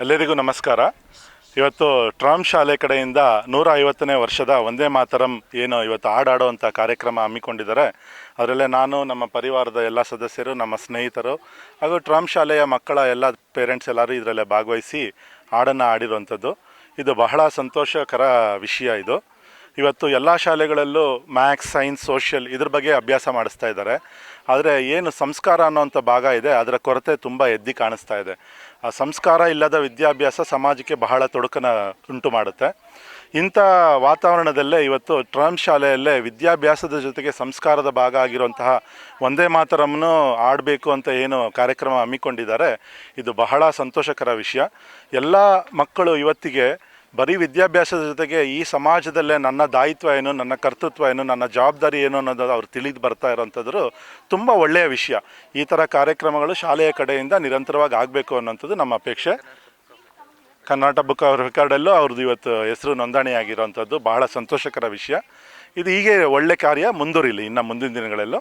ಎಲ್ಲರಿಗೂ ನಮಸ್ಕಾರ. ಇವತ್ತು ಟ್ರಾಮ್ ಶಾಲೆ ಕಡೆಯಿಂದ ನೂರ ಐವತ್ತನೇ ವರ್ಷದ ಒಂದೇ ಮಾತರಂ ಏನು ಇವತ್ತು ಹಾಡಾಡುವಂಥ ಕಾರ್ಯಕ್ರಮ ಹಮ್ಮಿಕೊಂಡಿದ್ದಾರೆ. ಅದರಲ್ಲೇ ನಾನು, ನಮ್ಮ ಪರಿವಾರದ ಎಲ್ಲ ಸದಸ್ಯರು, ನಮ್ಮ ಸ್ನೇಹಿತರು ಹಾಗೂ ಟ್ರಾಮ್ ಶಾಲೆಯ ಮಕ್ಕಳ ಎಲ್ಲ ಪೇರೆಂಟ್ಸ್ ಎಲ್ಲರೂ ಇದರಲ್ಲೇ ಭಾಗವಹಿಸಿ ಹಾಡನ್ನು ಆಡಿರುವಂಥದ್ದು ಇದು ಬಹಳ ಸಂತೋಷಕರ ವಿಷಯ ಇದು. ಇವತ್ತು ಎಲ್ಲ ಶಾಲೆಗಳಲ್ಲೂ ಮ್ಯಾಥ್ಸ್, ಸೈನ್ಸ್, ಸೋಷಿಯಲ್ ಇದ್ರ ಬಗ್ಗೆ ಅಭ್ಯಾಸ ಮಾಡಿಸ್ತಾ ಇದ್ದಾರೆ. ಆದರೆ ಏನು ಸಂಸ್ಕಾರ ಅನ್ನೋಂಥ ಭಾಗ ಇದೆ, ಅದರ ಕೊರತೆ ತುಂಬ ಎದ್ದಿ ಕಾಣಿಸ್ತಾ ಇದೆ. ಆ ಸಂಸ್ಕಾರ ಇಲ್ಲದ ವಿದ್ಯಾಭ್ಯಾಸ ಸಮಾಜಕ್ಕೆ ಬಹಳ ತೊಡಕನ ಉಂಟು ಮಾಡುತ್ತೆ. ಇಂಥ ವಾತಾವರಣದಲ್ಲೇ ಇವತ್ತು ಟ್ರಮ್ ಶಾಲೆಯಲ್ಲೇ ವಿದ್ಯಾಭ್ಯಾಸದ ಜೊತೆಗೆ ಸಂಸ್ಕಾರದ ಭಾಗ ಆಗಿರುವಂತಹ ಒಂದೇ ಮಾತರಮ್ಮನ್ನು ಆಡಬೇಕು ಅಂತ ಏನು ಕಾರ್ಯಕ್ರಮ ಹಮ್ಮಿಕೊಂಡಿದ್ದಾರೆ, ಇದು ಬಹಳ ಸಂತೋಷಕರ ವಿಷಯ. ಎಲ್ಲ ಮಕ್ಕಳು ಇವತ್ತಿಗೆ ಬರೀ ವಿದ್ಯಾಭ್ಯಾಸದ ಜೊತೆಗೆ ಈ ಸಮಾಜದಲ್ಲೇ ನನ್ನ ದಾಯಿತ್ವ ಏನು, ನನ್ನ ಕರ್ತೃತ್ವ ಏನು, ನನ್ನ ಜವಾಬ್ದಾರಿ ಏನು ಅನ್ನೋದು ಅವ್ರು ತಿಳಿದು ಬರ್ತಾ ಇರೋಂಥದ್ದು ತುಂಬ ಒಳ್ಳೆಯ ವಿಷಯ. ಈ ಥರ ಕಾರ್ಯಕ್ರಮಗಳು ಶಾಲೆಯ ಕಡೆಯಿಂದ ನಿರಂತರವಾಗಿ ಆಗಬೇಕು ಅನ್ನೋಂಥದ್ದು ನಮ್ಮ ಅಪೇಕ್ಷೆ. ಕರ್ನಾಟಕ ಬುಕ್ ಅವ್ರ ರೆಕಾರ್ಡಲ್ಲೂ ಅವ್ರದ್ದು ಇವತ್ತು ಹೆಸರು ನೋಂದಣಿ ಆಗಿರೋಂಥದ್ದು ಬಹಳ ಸಂತೋಷಕರ ವಿಷಯ. ಇದು ಹೀಗೆ ಒಳ್ಳೆ ಕಾರ್ಯ ಮುಂದುವರಿಲಿ ಇನ್ನು ಮುಂದಿನ ದಿನಗಳಲ್ಲೂ.